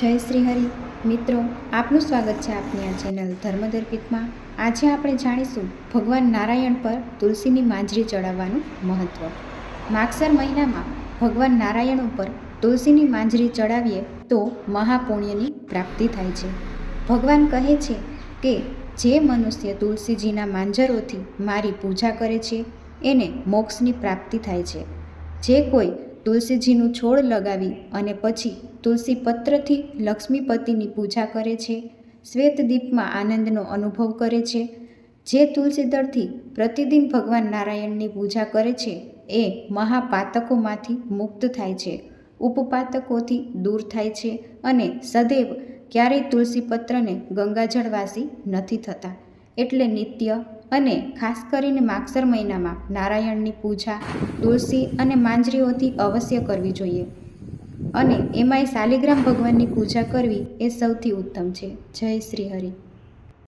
જય શ્રી હરિ. મિત્રો, આપનું સ્વાગત છે આપની આ ચેનલ ધર્મદર્પિતમાં આજે આપણે જાણીશું ભગવાન નારાયણ પર તુલસીની માંજરી ચડાવવાનું મહત્ત્વ માગસર મહિનામાં ભગવાન નારાયણ ઉપર તુલસીની માંજરી ચડાવીએ તો મહાપુણ્યની પ્રાપ્તિ થાય છે. ભગવાન કહે છે કે, જે મનુષ્ય તુલસીજીના માંજરોથી મારી પૂજા કરે છે, એને મોક્ષની પ્રાપ્તિ થાય છે. જે કોઈ તુલસીજીનું છોડ લગાવી અને પછી તુલસી પત્રથી લક્ષ્મીપતિની પૂજા કરે છે. શ્વેત દીપમાં આનંદનો અનુભવ કરે છે. જે તુલસી દળથી પ્રતિદિન ભગવાન નારાયણની પૂજા કરે છે એ મહાપાતકોમાંથી મુક્ત થાય છે. ઉપપાતકોથી દૂર થાય છે અને સદૈવ ક્યારેય તુલસી પત્રને ગંગાજળવાસી નથી થતા. એટલે નિત્ય અને ખાસ કરીને માગસર મહિનામાં નારાયણની પૂજા, તુલસી અને માંજરીઓથી અવશ્ય કરવી જોઈએ. અને એમાંય શાલિગ્રામ ભગવાનની પૂજા કરવી એ સૌથી ઉત્તમ છે. જય શ્રી હરિ.